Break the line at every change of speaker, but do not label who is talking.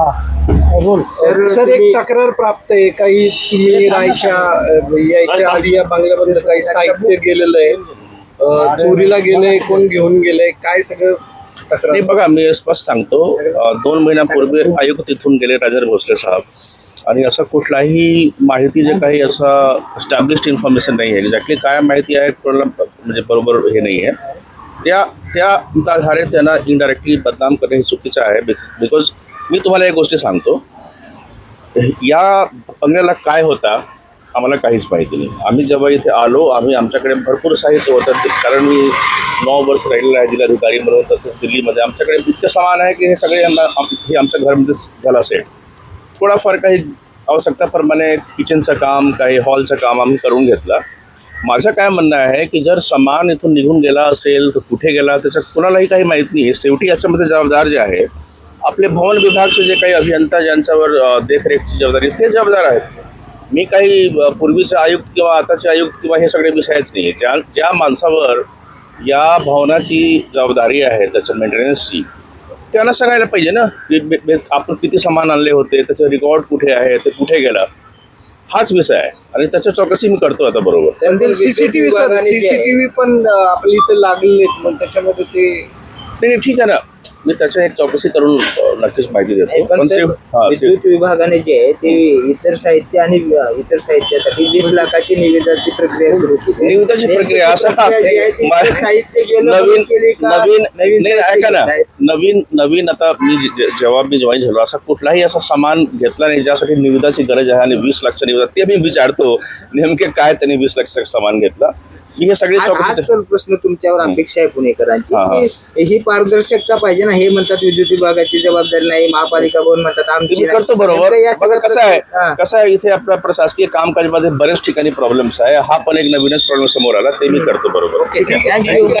Sir sir एक तक्रार प्राप्त आहे. काही तुम्ही राहायच्या अ, यायच्या आधी या बंगल्याबद्दल काही साहित्य गेलेलं आहे. चोरीला गेलंय कोण घेऊन गेलंय काय सगळं
नाही बघा मी स्पष्ट सांगतो. दोन महिन्यापूर्वी आयुक्त तिथून गेले राजेंद्र भोसले साहेब. आणि असं कुठलाही माहिती जे काही असं स्टॅब्लिश्ड इन्फॉर्मेशन नाही आहे. एक्झॅक्टली काय माहिती आहे कोणाला म्हणजे बरोबर हे नाही आहे. त्या त्या आधारे त्यांना इनडायरेक्टली बदनाम करणे हे चुकीचं आहे. बिकॉज मी तुम्हाला एक गोष्ट सांगतो. या पंगड्याला काय होता आम्हाला काहीच माहिती नाही. आम्ही जेव्हा इथे आलो आम्ही आमच्याकडे भरपूर साहित्य होतं. कारण मी नऊ वर्ष राहिलेलं आहे जिल्हाधिकारी म्हणून तसंच दिल्लीमध्ये. आमच्याकडे इतकं सामान आहे की हे सगळे यांना आम- हे आमच्या घरामध्ये झालं सेट थोडाफार काही आवश्यकताप्रमाणे किचनचं काम काही हॉलचं काम आम्ही करून घेतलं. माझं काय म्हणणं आहे की जर सामान इथून निघून गेला असेल तर कुठे गेला त्याचं कुणालाही काही माहीत नाही. शेवटी याच्यामध्ये जबाबदार जे आहे आपले भवन विभागचे जे काही अभियंता ज्यांच्यावर देखरेखची जबाबदारी ते जबाबदार आहेत. मी काही पूर्वीचे आयुक्त किंवा आताचे आयुक्त किंवा हे सगळे विषयच नाही ज्या ज्या माणसावर या भवनाची जबाबदारी आहे त्याच्या मेंटेनन्सची त्यांना सांगायला पाहिजे ना आपण किती सामान आणले होते त्याचं रेकॉर्ड कुठे आहे ते कुठे गेला हाच विषय आहे. आणि त्याच्या चौकशी मी करतो आता बरोबर.
सीसीटीव्ही सर सीसीटीव्ही पण आपल्या इथे लागलेले मग त्याच्यामध्ये ते
ठीक आहे ना. मी त्याच्या एक चौकशी करून नक्कीच माहिती देतो
पण विद्युत विभागाने जे आहे ते इतर साहित्य आणि इतर साहित्यासाठी वीस लाखाची निविदाची प्रक्रिया सुरू केली.
निविदाची प्रक्रिया असं
साहित्य
नवीन? नवीन
नवीन
ऐका ना? नवीन नवीन आता मी जेव्हा मी जॉईन झालो असा कुठलाही असा सामान घेतला नाही ज्यासाठी निविदाची गरज आहे आणि वीस लाखच्या निविदा ते मी विचारतो नेमके काय त्यांनी वीस लाखचं सामान घेतलं हे सगळे चौकशी
सर प्रश्न तुमच्यावर अपेक्षा आहे पुणेकरांची.
हा.
की पारदर्शकता पाहिजे ना हे म्हणतात विद्युत विभागाची जबाबदारी नाही महापालिका भवन म्हणतात आमची
मी
नाही.
करतो बरोबर.
नेमकं या
बघा
सगळ्या
कसं आहे
हा.
कसं आहे इथे आपल्या प्रशासकीय कामकाजामध्ये बरेच ठिकाणी प्रॉब्लेम्स आहे. हा पण एक नवीनच प्रॉब्लेम समोर आला ते मी करतो बरोबर.